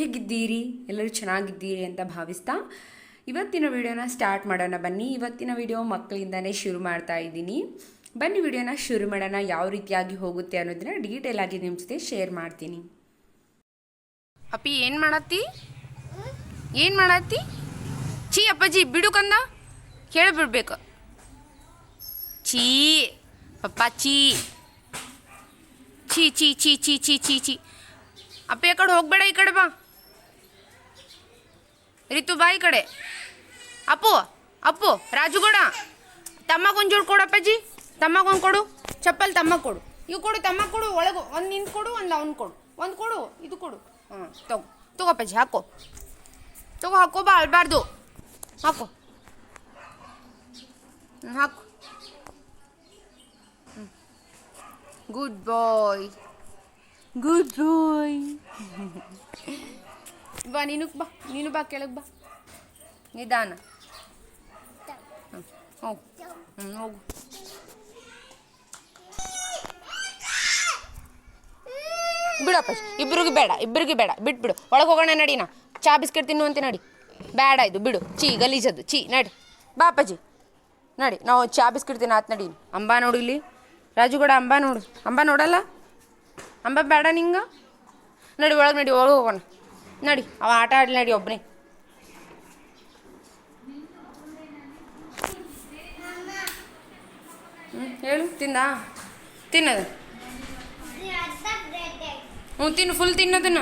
ಹೇಗಿದ್ದೀರಿ? ಎಲ್ಲರೂ ಚೆನ್ನಾಗಿದ್ದೀರಿ ಅಂತ ಭಾವಿಸ್ತಾ ಇವತ್ತಿನ ವಿಡಿಯೋನ ಸ್ಟಾರ್ಟ್ ಮಾಡೋಣ ಬನ್ನಿ. ಇವತ್ತಿನ ವಿಡಿಯೋ ಮಕ್ಕಳಿಂದನೇ ಶುರು ಮಾಡ್ತಾ ಇದ್ದೀನಿ. ಬನ್ನಿ ವಿಡಿಯೋನ ಶುರು ಮಾಡೋಣ. ಯಾವ ರೀತಿಯಾಗಿ ಹೋಗುತ್ತೆ ಅನ್ನೋದನ್ನ ಡೀಟೇಲ್ ಆಗಿ ನಿಮ್ಮ ಜೊತೆ ಶೇರ್ ಮಾಡ್ತೀನಿ. ಅಪ್ಪಿ, ಏನು ಮಾಡತ್ತಿ? ಏನು ಮಾಡತ್ತಿ? ಛೀ ಅಪ್ಪಾಜಿ, ಬಿಡು ಕಂದ. ಕೇಳಿಬಿಡ್ಬೇಕು ಛೀ, ಪಪ್ಪ ಛೀ ಛೀ ಛೀ ಛೀ ಛೀ ಛೀ ಛೀ ಛೀ. ಅಪ್ಪ ಈ ಕಡೆ ಹೋಗ್ಬೇಡ, ಈ ಕಡೆ ಬಾ. ರಿತು ಬಾ ಈ ಕಡೆ. ಅಪ್ಪು ಅಪ್ಪು, ರಾಜುಗೌಡ. ತಮ್ಮಗೊಂಚೂರು ಕೊಡು ಅಪ್ಪಾಜಿ. ತಮ್ಮಗೊಂದು ಕೊಡು. ಚಪ್ಪಲ್ ತಮ್ಮ ಕೊಡು. ಇವು ಕೊಡು ತಮ್ಮ ಕೊಡು, ಒಳಗೆ. ಒಂದು ನಿಂದು ಕೊಡು, ಒಂದು ಅವ್ನು ಕೊಡು. ಒಂದು ಕೊಡು, ಇದು ಕೊಡು. ಹಾಂ ತಗೋ. ತಗೋ ಅಪ್ಪಾಜಿ, ಹಾಕೋ. ತಗೋ, ಹಾಕೋ, ಬಾ, ಅಳ್ಬಾರ್ದು. ಹಾಕೋ. ಹಾಕು. ಗುಡ್ ಬಾಯ್. ಗುಡ್ ಬಾಯ್ ಬಾ, ನೀನು ಬಾ ನೀನು ಬಾ, ಕೆಳಗೆ ಬಾ. ನಿಧಾನ. ಹೋಗು. ಹ್ಞೂ ಹೋಗು. ಬಿಡಪ್ಪ ಇಬ್ಬರಿಗೂ ಬೇಡ ಇಬ್ಬರಿಗೂ ಬೇಡ. ಬಿಟ್ಬಿಡು. ಒಳಗೆ ಹೋಗೋಣ ನಡಿ ನಾ ಚಾ, ಬಿಸ್ಕೆಟ್ ತಿನ್ನು ಅಂತ ನಡಿ. ಬೇಡ ಇದು, ಬಿಡು. ಚೀ ಗಲೀಜದು ಚೀ ನಡಿ. ಬಾ ನಡಿ. ನಾವು ಚಾ, ಬಿಸ್ಕೆಟ್ ತಿನ್ನ ಆತ್ ನಡಿ ಅಂಬಾ ನೋಡು ಇಲ್ಲಿ. ರಾಜುಗೌಡ ಅಂಬಾ ನೋಡು. ಅಂಬಾ ನೋಡಲ್ಲ? ಅಂಬ ಬೇಡ ನಿಂಗ ನಡಿ ಒಳಗೆ ನಡಿ ಒಳಗೆ ಹೋಗೋಣ ನಡಿ ಅವ ಆಟ ಆಡ್ಲಿ ನಡಿ ಒಬ್ಬನೇ ಹ್ಞೂ ಹೇಳು ತಿಂದ ತಿನ್ನದು ಹ್ಞೂ ತಿನ್ನು ಫುಲ್ ತಿನ್ನೋದನ್ನ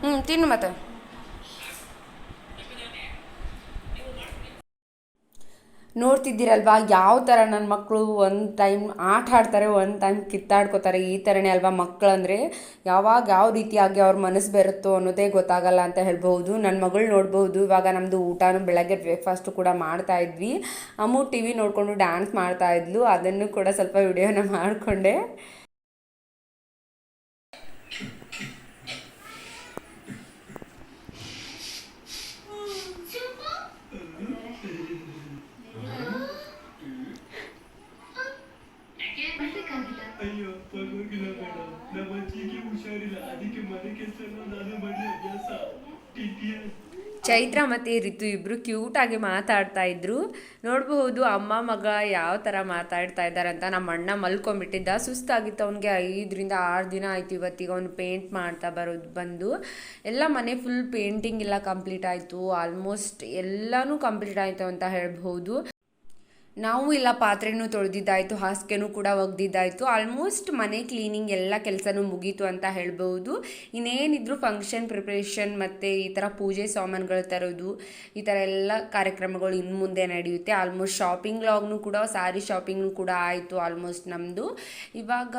ಹ್ಞೂ ತಿನ್ನು ಮತ್ತೆ ನೋಡ್ತಿದ್ದೀರಲ್ವಾ? ಯಾವ ಥರ ನನ್ನ ಮಕ್ಕಳು ಒಂದು ಟೈಮ್ ಆಟ ಆಡ್ತಾರೆ, ಒಂದು ಟೈಮ್ ಕಿತ್ತಾಡ್ಕೋತಾರೆ, ಈ ಥರನೇ ಅಲ್ವಾ ಮಕ್ಕಳಂದರೆ ಯಾವಾಗ ಯಾವ ರೀತಿಯಾಗಿ ಅವ್ರ ಮನಸ್ಸು ಬರುತ್ತೋ ಅನ್ನೋದೇ ಗೊತ್ತಾಗಲ್ಲ ಅಂತ ಹೇಳ್ಬೋದು ನನ್ನ ಮಗಳು ನೋಡ್ಬೋದು ಇವಾಗ ನಮ್ಮದು ಊಟನೂ ಬೆಳಗ್ಗೆ ಬ್ರೇಕ್ಫಾಸ್ಟು ಕೂಡ ಮಾಡ್ತಾ ಇದ್ವಿ. ಅಮ್ಮು ಟಿ ವಿ ನೋಡಿಕೊಂಡು ಡ್ಯಾನ್ಸ್ ಮಾಡ್ತಾ ಇದ್ಲು. ಅದನ್ನು ಕೂಡ ಸ್ವಲ್ಪ ವಿಡಿಯೋನ ಮಾಡಿಕೊಂಡೆ. ಚೈತ್ರ ಮತ್ತು ರಿತು ಇಬ್ಬರು ಕ್ಯೂಟಾಗಿ ಮಾತಾಡ್ತಾ ಇದ್ರು. ನೋಡಬಹುದು ಅಮ್ಮ, ಮಗ ಯಾವ ಥರ ಮಾತಾಡ್ತಾ ಇದ್ದಾರೆ ಅಂತ ನಮ್ಮ ಅಣ್ಣ ಮಲ್ಕೊಂಡ್ಬಿಟ್ಟಿದ್ದ. ಸುಸ್ತಾಗಿತ್ತು ಅವನಿಗೆ ಐದರಿಂದ ಆರು ದಿನ ಆಯ್ತು ಇವತ್ತಿಗೆ ಅವನು ಪೇಂಟ್ ಮಾಡ್ತಾ ಬರೋದು ಬಂದು. ಎಲ್ಲ ಮನೆ ಫುಲ್ ಪೇಂಟಿಂಗ್ ಎಲ್ಲ ಕಂಪ್ಲೀಟ್ ಆಯಿತು. ಆಲ್ಮೋಸ್ಟ್ ಎಲ್ಲನೂ ಕಂಪ್ಲೀಟ್ ಆಯಿತು ಅಂತ ಹೇಳ್ಬಹುದು. ನಾವು ಇಲ್ಲ, ಪಾತ್ರೆನೂ ತೊಳೆದಿದ್ದಾಯಿತು, ಹಾಸಿಗೆನೂ ಕೂಡ ಒಗ್ದಿದ್ದಾಯಿತು. ಆಲ್ಮೋಸ್ಟ್ ಮನೆ ಕ್ಲೀನಿಂಗ್ ಎಲ್ಲ ಕೆಲಸನೂ ಮುಗೀತು ಅಂತ ಹೇಳ್ಬೋದು. ಇನ್ನೇನಿದ್ರು ಫಂಕ್ಷನ್ ಪ್ರಿಪ್ರೇಷನ್ ಮತ್ತು ಈ ಥರ ಪೂಜೆ ಸಾಮಾನುಗಳು ತರೋದು, ಈ ಥರ ಎಲ್ಲ ಕಾರ್ಯಕ್ರಮಗಳು ಇನ್ನು ಮುಂದೆ ನಡೆಯುತ್ತೆ. ಆಲ್ಮೋಸ್ಟ್ ಶಾಪಿಂಗ್ ಲಾಗ್ನು ಕೂಡ ಸ್ಯಾರಿ ಶಾಪಿಂಗ್ನು ಕೂಡ ಆಯಿತು ಆಲ್ಮೋಸ್ಟ್ ನಮ್ಮದು ಇವಾಗ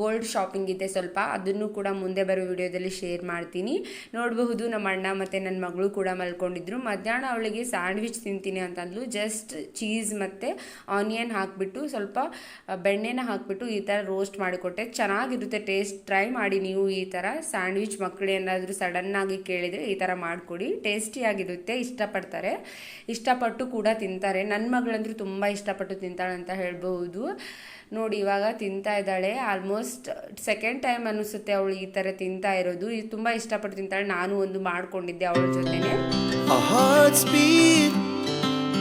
ಗೋಲ್ಡ್ ಶಾಪಿಂಗ್ ಇದೆ ಸ್ವಲ್ಪ, ಅದನ್ನು ಕೂಡ ಮುಂದೆ ಬರೋ ವಿಡಿಯೋದಲ್ಲಿ ಶೇರ್ ಮಾಡ್ತೀನಿ. ನೋಡಬಹುದು, ನಮ್ಮ ಅಣ್ಣ ಮತ್ತು ನನ್ನ ಮಗಳು ಕೂಡ ಮಲ್ಕೊಂಡಿದ್ರು. ಮಧ್ಯಾಹ್ನ ಅವಳಿಗೆ ಸ್ಯಾಂಡ್ವಿಚ್ ತಿಂತೀನಿ ಅಂತಂದ್ಲು. ಜಸ್ಟ್ ಚೀಸ್ ಮತ್ತು ಆನಿಯನ್ ಹಾಕಿಬಿಟ್ಟು ಸ್ವಲ್ಪ ಬೆಣ್ಣೆನ ಹಾಕಿಬಿಟ್ಟು ಈ ಥರ ರೋಸ್ಟ್ ಮಾಡಿಕೊಟ್ಟೆ. ಚೆನ್ನಾಗಿರುತ್ತೆ ಟೇಸ್ಟ್ ಟ್ರೈ ಮಾಡಿ ನೀವು ಈ ಥರ ಸ್ಯಾಂಡ್ವಿಚ್ ಮಕ್ಕಳು ಏನಾದರೂ ಸಡನ್ನಾಗಿ ಕೇಳಿದರೆ ಈ ಥರ ಮಾಡಿಕೊಡಿ. ಟೇಸ್ಟಿಯಾಗಿರುತ್ತೆ ಇಷ್ಟಪಡ್ತಾರೆ. ಇಷ್ಟಪಟ್ಟು ಕೂಡ ತಿಂತಾರೆ. ನನ್ನ ಮಗಳಂದ್ರೂ ತುಂಬ ಇಷ್ಟಪಟ್ಟು ತಿಂತಾಳೆ ಅಂತ ಹೇಳ್ಬಹುದು. ನೋಡಿ, ಇವಾಗ ತಿಂತಾ ಇದ್ದಾಳೆ. ಆಲ್ಮೋಸ್ಟ್ ಸೆಕೆಂಡ್ ಟೈಮ್ ಅನಿಸುತ್ತೆ ಅವಳು ಈ ಥರ ತಿಂತಾ ಇರೋದು. ಇದು ತುಂಬ ಇಷ್ಟಪಟ್ಟು ತಿಂತಾಳೆ. ನಾನು ಒಂದು ಮಾಡ್ಕೊಂಡಿದ್ದೆ ಅವಳ beat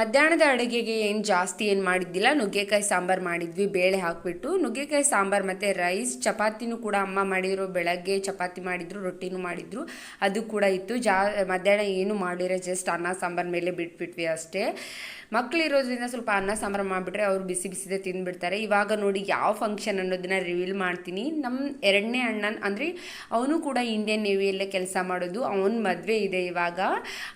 ಮಧ್ಯಾಹ್ನದ ಅಡುಗೆಗೆ ಏನು ಜಾಸ್ತಿ ಏನು ಮಾಡಿದ್ದಿಲ್ಲ. ನುಗ್ಗೆಕಾಯಿ ಸಾಂಬಾರು ಮಾಡಿದ್ವಿ, ಬೇಳೆ ಹಾಕಿಬಿಟ್ಟು. ನುಗ್ಗೆಕಾಯಿ ಸಾಂಬಾರು ಮತ್ತು ರೈಸ್, ಚಪಾತಿನೂ ಕೂಡ ಅಮ್ಮ ಮಾಡಿದ್ರು ಬೆಳಗ್ಗೆ ಚಪಾತಿ ಮಾಡಿದ್ರು, ರೊಟ್ಟಿನೂ ಮಾಡಿದ್ರು. ಅದು ಕೂಡ ಇತ್ತು. ಜಾ ಮಧ್ಯಾಹ್ನ ಏನು ಮಾಡಿರೋ ಜಸ್ಟ್ ಅನ್ನ, ಸಾಂಬಾರು ಮೇಲೆ ಬಿಟ್ಬಿಟ್ವಿ ಅಷ್ಟೇ. ಮಕ್ಳು ಇರೋದ್ರಿಂದ ಸ್ವಲ್ಪ ಅನ್ನ ಸಾಂಬಾರು ಮಾಡಿಬಿಟ್ರೆ ಅವ್ರು ಬಿಸಿ ಬಿಸಿದೆ ತಿಂದುಬಿಡ್ತಾರೆ. ಇವಾಗ ನೋಡಿ ಯಾವ ಫಂಕ್ಷನ್ ಅನ್ನೋದನ್ನ ರಿವೀಲ್ ಮಾಡ್ತೀನಿ. ನಮ್ಮ ಎರಡನೇ ಅಣ್ಣನ ಅಂದರೆ ಅವನು ಕೂಡ ಇಂಡಿಯನ್ ನೇವಿಯಲ್ಲೇ ಕೆಲಸ ಮಾಡೋದು. ಅವನ ಮದುವೆ ಇದೆ ಇವಾಗ.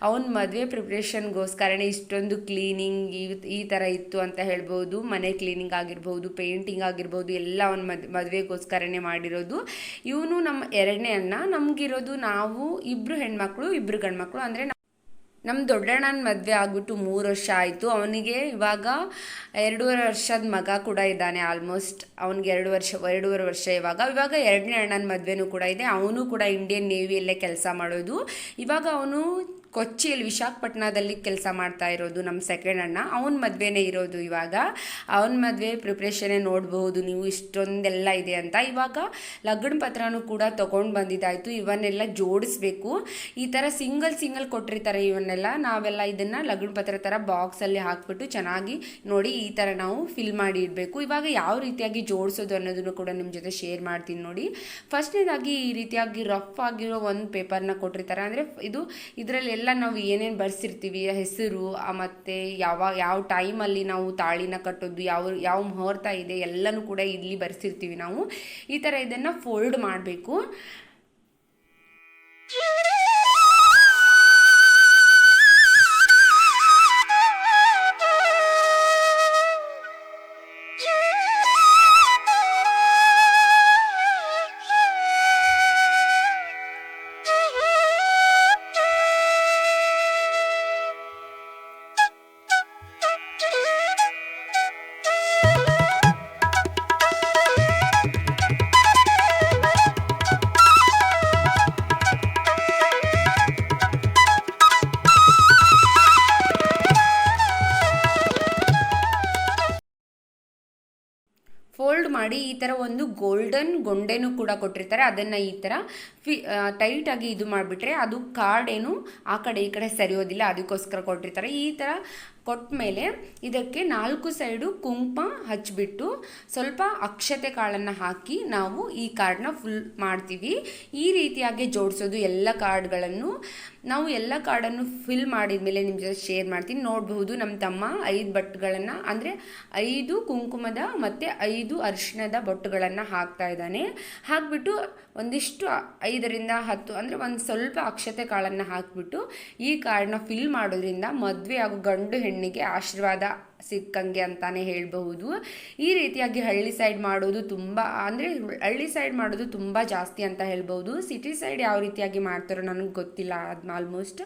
ಅವನ ಮದುವೆ ಪ್ರಿಪ್ರೇಷನ್ಗೋಸ್ಕರನೇ ಇಷ್ಟೊಂದು ಕ್ಲೀನಿಂಗ್ ಈ ಥರ ಇತ್ತು ಅಂತ ಹೇಳ್ಬೋದು. ಮನೆ ಕ್ಲೀನಿಂಗ್ ಆಗಿರ್ಬೋದು ಪೇಂಟಿಂಗ್ ಆಗಿರ್ಬೋದು, ಎಲ್ಲ ಅವನ ಮದ್, ಮದುವೆಗೋಸ್ಕರನೇ ಮಾಡಿರೋದು. ಇವನು ನಮ್ಮ ಎರಡನೇ ಅಣ್ಣ. ನಮಗಿರೋದು ನಾವು ಇಬ್ಬರು ಹೆಣ್ಮಕ್ಳು ಇಬ್ಬರು ಗಂಡ್ಮಕ್ಳು. ಅಂದರೆ ನಮ್ಮ ದೊಡ್ಡಣ್ಣನ ಮದುವೆ ಆಗ್ಬಿಟ್ಟು ಮೂರು ವರ್ಷ ಆಯಿತು. ಅವನಿಗೆ ಇವಾಗ ಎರಡೂವರೆ ವರ್ಷದ ಮಗ ಕೂಡ ಇದ್ದಾನೆ ಆಲ್ಮೋಸ್ಟ್ ಅವನಿಗೆ ಎರಡು ವರ್ಷ, ಎರಡೂವರೆ ವರ್ಷ ಇವಾಗ. ಇವಾಗ ಎರಡನೇ ಅಣ್ಣನ ಮದುವೆನೂ ಕೂಡ ಇದೆ. ಅವನು ಕೂಡ ಇಂಡಿಯನ್ ನೇವಿಯಲ್ಲೇ ಕೆಲಸ ಮಾಡೋದು. ಇವಾಗ ಅವನು ಕೊಚ್ಚಿಯಲ್ಲಿ ವಿಶಾಖಪಟ್ಟಣದಲ್ಲಿ ಕೆಲಸ ಮಾಡ್ತಾ ಇರೋದು ನಮ್ಮ ಸೆಕೆಂಡ್ ಅಣ್ಣ. ಅವನ ಮದುವೆನೇ ಇರೋದು ಇವಾಗ. ಅವನ ಮದುವೆ ಪ್ರಿಪ್ರೇಷನೇ ನೋಡಬಹುದು. ನೀವು ಇಷ್ಟೊಂದೆಲ್ಲ ಇದೆ ಅಂತ. ಇವಾಗ ಲಗ್ನ ಪತ್ರನೂ ಕೂಡ ತೊಗೊಂಡು ಬಂದಿದ್ದಾಯಿತು. ಇವನ್ನೆಲ್ಲ ಜೋಡಿಸ್ಬೇಕು. ಈ ಥರ ಸಿಂಗಲ್ ಸಿಂಗಲ್ ಕೊಟ್ಟಿರ್ತಾರೆ ಇವನ್ನೆಲ್ಲ. ನಾವೆಲ್ಲ ಇದನ್ನು ಲಗ್ನ ಪತ್ರ ಥರ ಬಾಕ್ಸಲ್ಲಿ ಹಾಕ್ಬಿಟ್ಟು ಚೆನ್ನಾಗಿ ನೋಡಿ ಈ ಥರ ನಾವು ಫಿಲ್ ಮಾಡಿ ಇಡಬೇಕು. ಇವಾಗ ಯಾವ ರೀತಿಯಾಗಿ ಜೋಡಿಸೋದು ಅನ್ನೋದನ್ನು ಕೂಡ ನಿಮ್ಮ ಜೊತೆ ಶೇರ್ ಮಾಡ್ತೀನಿ ನೋಡಿ. ಫಸ್ಟ್ನೇದಾಗಿ ಈ ರೀತಿಯಾಗಿ ರಫ್ ಆಗಿರೋ ಒಂದು ಪೇಪರ್ನ ಕೊಟ್ಟಿರ್ತಾರೆ. ಅಂದರೆ ಇದು ಇದರಲ್ಲಿ ಎಲ್ಲ ನಾವು ಏನೇನು ಬರ್ಸಿರ್ತೀವಿ, ಹೆಸರು ಮತ್ತು ಯಾವ ಯಾವ ಟೈಮಲ್ಲಿ ನಾವು ತಾಳಿನ ಕಟ್ಟೋದು, ಯಾವ ಯಾವ ಮುಹೂರ್ತ ಇದೆ ಎಲ್ಲನೂ ಕೂಡ ಇಲ್ಲಿ ಬರೆಸಿರ್ತೀವಿ ನಾವು. ಈ ಥರ ಇದನ್ನು ಫೋಲ್ಡ್ ಮಾಡಬೇಕು. ಮಾಡಿ ಈ ಥರ ಒಂದು ಗೋಲ್ಡನ್ ಗೊಂಡೆನೂ ಕೂಡ ಕೊಟ್ಟಿರ್ತಾರೆ. ಅದನ್ನು ಈ ಥರ ಫಿ ಟೈಟಾಗಿ ಇದು ಮಾಡಿಬಿಟ್ರೆ ಅದು ಕಾರ್ಡ್ ಏನು ಆ ಕಡೆ ಈ ಕಡೆ ಸರಿಯೋದಿಲ್ಲ, ಅದಕ್ಕೋಸ್ಕರ ಕೊಟ್ಟಿರ್ತಾರೆ. ಈ ಥರ ಕೊಟ್ಟ ಮೇಲೆ ಇದಕ್ಕೆ ನಾಲ್ಕು ಸೈಡು ಕುಂಕುಮ ಹಚ್ಚಿಬಿಟ್ಟು ಸ್ವಲ್ಪ ಅಕ್ಷತೆ ಕಾಳನ್ನು ಹಾಕಿ ನಾವು ಈ ಕಾರ್ಡ್ನ ಫುಲ್ ಮಾಡ್ತೀವಿ. ಈ ರೀತಿಯಾಗಿ ಜೋಡಿಸೋದು ಎಲ್ಲ ಕಾರ್ಡ್ಗಳನ್ನು. ನಾವು ಎಲ್ಲ ಕಾರ್ಡನ್ನು ಫಿಲ್ ಮಾಡಿದ ಮೇಲೆ ನಿಮ್ಮ ಜೊತೆ ಶೇರ್ ಮಾಡ್ತೀನಿ. ನೋಡಬಹುದು ನಮ್ಮ ತಮ್ಮ ಐದು ಬಟ್ಟುಗಳನ್ನು, ಅಂದರೆ ಐದು ಕುಂಕುಮದ ಮತ್ತು ಐದು ಅರಿಶಿಣದ ಬೊಟ್ಟುಗಳನ್ನು ಹಾಕ್ತಾ ಇದ್ದಾನೆ. ಹಾಕ್ಬಿಟ್ಟು ಒಂದಿಷ್ಟು ಐದರಿಂದ ಹತ್ತು, ಅಂದರೆ ಒಂದು ಸ್ವಲ್ಪ ಅಕ್ಷತೆ ಕಾಳನ್ನು ಹಾಕಿಬಿಟ್ಟು ಈ ಕಾರ್ಡ್ನ ಫಿಲ್ ಮಾಡೋದ್ರಿಂದ ಮದುವೆ ಹಾಗೂ ಗಂಡು ಹೆಣ್ಣಿಗೆ ಆಶೀರ್ವಾದ ಸಿಕ್ಕಂಗೆ ಅಂತಾನೆ ಹೇಳಬಹುದು. ಈ ರೀತಿಯಾಗಿ ಹಳ್ಳಿ ಸೈಡ್ ಮಾಡೋದು ತುಂಬ, ಅಂದರೆ ಹಳ್ಳಿ ಸೈಡ್ ಮಾಡೋದು ತುಂಬ ಜಾಸ್ತಿ ಅಂತ ಹೇಳ್ಬೋದು ಸಿಟಿ ಸೈಡ್ ಯಾವ ರೀತಿಯಾಗಿ ಮಾಡ್ತಾರೋ ನನಗೆ ಗೊತ್ತಿಲ್ಲ ಅದು ಆಲ್ಮೋಸ್ಟ್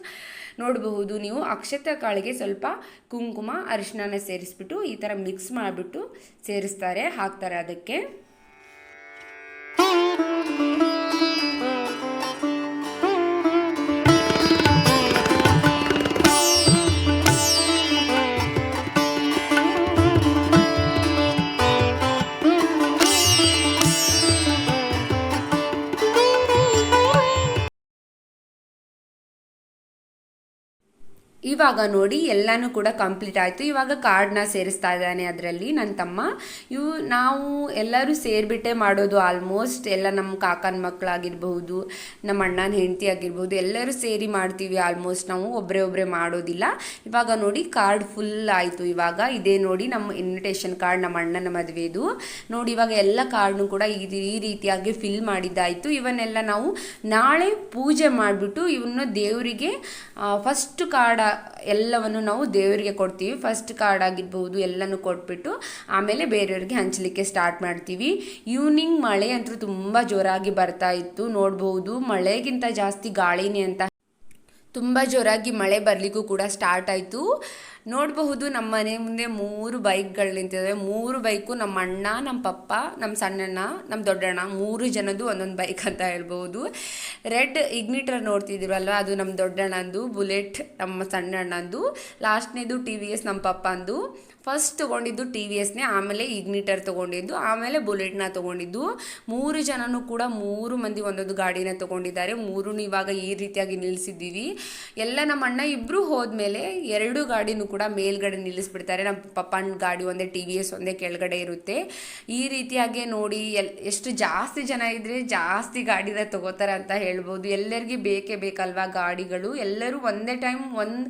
ನೋಡಬಹುದು ನೀವು. ಅಕ್ಷತೆ ಕಾಳಿಗೆ ಸ್ವಲ್ಪ ಕುಂಕುಮ ಅರಿಶಿನ ಸೇರಿಸ್ಬಿಟ್ಟು ಈ ಥರ ಮಿಕ್ಸ್ ಮಾಡಿಬಿಟ್ಟು ಸೇರಿಸ್ತಾರೆ, ಹಾಕ್ತಾರೆ ಅದಕ್ಕೆ. ಇವಾಗ ನೋಡಿ ಎಲ್ಲನೂ ಕೂಡ ಕಂಪ್ಲೀಟ್ ಆಯಿತು. ಇವಾಗ ಕಾರ್ಡ್ನ ಸೇರಿಸ್ತಾ ಇದ್ದಾನೆ ಅದರಲ್ಲಿ ನನ್ನ ತಮ್ಮ. ಇವು ನಾವು ಎಲ್ಲರೂ ಸೇರಿಬಿಟ್ಟೆ ಮಾಡೋದು ಆಲ್ಮೋಸ್ಟ್ ಎಲ್ಲ ನಮ್ಮ ಕಾಕನ ಮಕ್ಕಳಾಗಿರ್ಬಹುದು ನಮ್ಮ ಅಣ್ಣನ ಹೆಂಡತಿ ಆಗಿರ್ಬೋದು ಎಲ್ಲರೂ ಸೇರಿ ಮಾಡ್ತೀವಿ ಆಲ್ಮೋಸ್ಟ್ ನಾವು ಒಬ್ಬರೇ ಒಬ್ಬರೇ ಮಾಡೋದಿಲ್ಲ. ಇವಾಗ ನೋಡಿ ಕಾರ್ಡ್ ಫುಲ್ ಆಯಿತು ಇವಾಗ. ಇದೇ ನೋಡಿ ನಮ್ಮ ಇನ್ವಿಟೇಷನ್ ಕಾರ್ಡ್ ನಮ್ಮ ಅಣ್ಣನ ಮದುವೆದು. ನೋಡಿ ಇವಾಗ ಎಲ್ಲ ಕಾರ್ಡ್ನು ಕೂಡ ಈ ಈ ರೀತಿಯಾಗಿ ಫಿಲ್ ಮಾಡಿದ್ದಾಯಿತು. ಇವನ್ನೆಲ್ಲ ನಾವು ನಾಳೆ ಪೂಜೆ ಮಾಡಿಬಿಟ್ಟು ಇವನ್ನ ದೇವರಿಗೆ ಫಸ್ಟ್ ಕಾರ್ಡ್ ಎಲ್ಲವನ್ನು ನಾವು ದೇವರಿಗೆ ಕೊಡ್ತೀವಿ. ಫಸ್ಟ್ ಕಾರ್ಡ್ ಆಗಿರ್ಬೋದು, ಎಲ್ಲನೂ ಕೊಟ್ಬಿಟ್ಟು ಆಮೇಲೆ ಬೇರೆಯವ್ರಿಗೆ ಹಂಚಲಿಕ್ಕೆ ಸ್ಟಾರ್ಟ್ ಮಾಡ್ತೀವಿ. ಈವ್ನಿಂಗ್ ಮಳೆ ಅಂತೂ ತುಂಬ ಜೋರಾಗಿ ಬರ್ತಾ ಇತ್ತು. ನೋಡ್ಬೋದು, ಮಳೆಗಿಂತ ಜಾಸ್ತಿ ಗಾಳಿನೇ ಅಂತ. ತುಂಬ ಜೋರಾಗಿ ಮಳೆ ಬರಲಿಕ್ಕೂ ಕೂಡ ಸ್ಟಾರ್ಟ್ ಆಯಿತು. ನೋಡಬಹುದು ನಮ್ಮ ಮನೆ ಮುಂದೆ ಮೂರು ಬೈಕ್ಗಳು ನಿಂತಿದ್ದಾವೆ ಮೂರು ಬೈಕು ನಮ್ಮ ಅಣ್ಣ ನಮ್ಮ ಪಪ್ಪ ನಮ್ಮ ಸಣ್ಣಣ್ಣ ನಮ್ಮ ದೊಡ್ಡಣ್ಣ ಮೂರು ಜನದ್ದು ಒಂದೊಂದು ಬೈಕ್ ಅಂತ ಹೇಳ್ಬೋದು ರೆಡ್ ಇಗ್ನಿಟರ್ ನೋಡ್ತಿದ್ದೀವಲ್ವ ಅದು ನಮ್ಮ ದೊಡ್ಡಣ್ಣಂದು, ಬುಲೆಟ್ ನಮ್ಮ ಸಣ್ಣಣ್ಣಂದು, ಲಾಸ್ಟ್ನೇದು ಟಿ ವಿ ಎಸ್ ನಮ್ಮ ಪಪ್ಪಂದು. ಫಸ್ಟ್ ತೊಗೊಂಡಿದ್ದು ಟಿ ವಿ ಎಸ್ನೇ, ಆಮೇಲೆ ಇಗ್ನಿಟರ್ ತೊಗೊಂಡಿದ್ದು, ಆಮೇಲೆ ಬುಲೆಟ್ನ ತೊಗೊಂಡಿದ್ದು. ಮೂರು ಜನನೂ ಕೂಡ ಮೂರು ಮಂದಿ ಒಂದೊಂದು ಗಾಡಿನ ತೊಗೊಂಡಿದ್ದಾರೆ. ಮೂರೂ ಇವಾಗ ಈ ರೀತಿಯಾಗಿ ನಿಲ್ಲಿಸಿದ್ದೀವಿ ಎಲ್ಲ ನಮ್ಮ ಅಣ್ಣ ಇಬ್ಬರು ಹೋದ್ಮೇಲೆ ಎರಡು ಗಾಡಿನೂ ಕೂಡ ಮೇಲ್ಗಡೆ ನಿಲ್ಲಿಸ್ಬಿಡ್ತಾರೆ. ನಮ್ಮ ಪಪ್ಪನ ಗಾಡಿ ಒಂದೇ, ಟಿ ವಿ ಎಸ್ ಒಂದೇ ಕೆಳಗಡೆ ಇರುತ್ತೆ. ಈ ರೀತಿಯಾಗಿ ನೋಡಿ ಎಲ್, ಎಷ್ಟು ಜಾಸ್ತಿ ಜನ ಇದ್ದರೆ ಜಾಸ್ತಿ ಗಾಡಿನ ತಗೋತಾರೆ ಅಂತ ಹೇಳ್ಬೋದು. ಎಲ್ಲರಿಗೆ ಬೇಕೇ ಬೇಕಲ್ವಾ ಗಾಡಿಗಳು? ಎಲ್ಲರೂ ಒಂದೇ ಟೈಮ್ ಒಂದು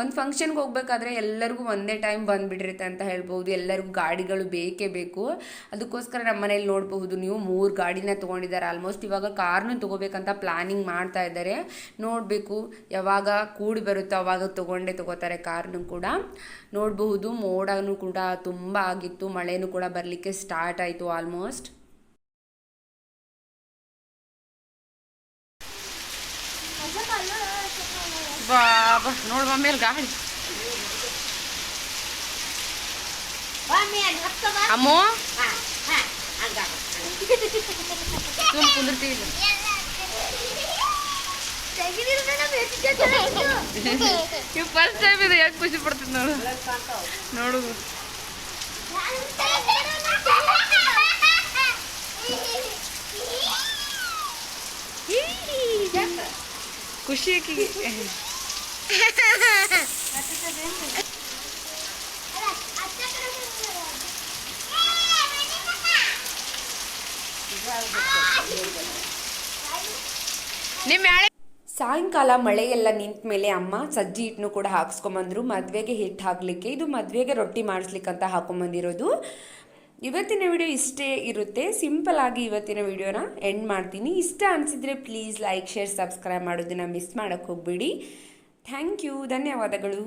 ಒಂದು ಫಂಕ್ಷನ್ಗೆ ಹೋಗ್ಬೇಕಾದ್ರೆ ಎಲ್ಲರಿಗೂ ಒಂದೇ ಟೈಮ್ ಬಂದುಬಿಟ್ಟಿರುತ್ತೆ ಅಂತ ಹೇಳ್ಬೋದು. ಎಲ್ಲರಿಗೂ ಗಾಡಿಗಳು ಬೇಕೇ ಬೇಕು. ಅದಕ್ಕೋಸ್ಕರ ನಮ್ಮ ಮನೇಲಿ ನೋಡಬಹುದು, ನೀವು ಮೂರು ಗಾಡಿನ ತೊಗೊಂಡಿದ್ದಾರೆ. ಆಲ್ಮೋಸ್ಟ್ ಇವಾಗ ಕಾರ್ನು ತೊಗೋಬೇಕಂತ ಪ್ಲಾನಿಂಗ್ ಮಾಡ್ತಾ ಇದ್ದಾರೆ. ನೋಡಬೇಕು, ಯಾವಾಗ ಕೂಡಿ ಬರುತ್ತೋ ಅವಾಗ ತೊಗೊಂಡೇ ತೊಗೋತಾರೆ ಕಾರ್ನು ಕೂಡ. ನೋಡಬಹುದು. ಮೋಡನೂ ಕೂಡ ತುಂಬ ಆಗಿತ್ತು. ಮಳೆನೂ ಕೂಡ ಬರಲಿಕ್ಕೆ ಸ್ಟಾರ್ಟ್ ಆಯಿತು ಆಲ್ಮೋಸ್ಟ್ ಬಾ ಬಾ ನೋಡ್ ಮಮ್ಮೇಲ್ ಗಾಳಿ ಅಮ್ಮೋ? ಸುಮ್ ಕುಂದಿರ್ತೀವಿ ಇವ್ ಫಸ್ಟ್ ಟೈಮ್ ಇದು ಯಾಕೆ ಖುಷಿ ಪಡ್ತೀನಿ ನೋಡು ನೋಡು ಖುಷಿ ನಿಮ್ಮ ಸಾಯಂಕಾಲ ಮಳೆಯೆಲ್ಲ ನಿಂತ ಮೇಲೆ ಅಮ್ಮ ಸಜ್ಜಿ ಹಿಟ್ಟನ್ನು ಕೂಡ ಹಾಕ್ಸ್ಕೊಂಬಂದ್ರು. ಮದುವೆಗೆ ಹಿಟ್ಟು ಹಾಕಲಿಕ್ಕೆ. ಇದು ಮದುವೆಗೆ ರೊಟ್ಟಿ ಮಾಡಿಸ್ಲಿಕ್ಕಂತ ಹಾಕೊಂಬಂದಿರೋದು ಇವತ್ತಿನ ವಿಡಿಯೋ ಇಷ್ಟೇ ಇರುತ್ತೆ. ಸಿಂಪಲ್ ಆಗಿ ಇವತ್ತಿನ ವಿಡಿಯೋನ ಎಂಡ್ ಮಾಡ್ತೀನಿ. ಇಷ್ಟ ಅನಿಸಿದ್ರೆ ಪ್ಲೀಸ್ ಲೈಕ್ ಶೇರ್ ಸಬ್ಸ್ಕ್ರೈಬ್ ಮಾಡೋದನ್ನ ಮಿಸ್ ಮಾಡೋಕ್ಕೆ ಹೋಗ್ಬಿಡಿ. ಥ್ಯಾಂಕ್ ಯು ಧನ್ಯವಾದಗಳು.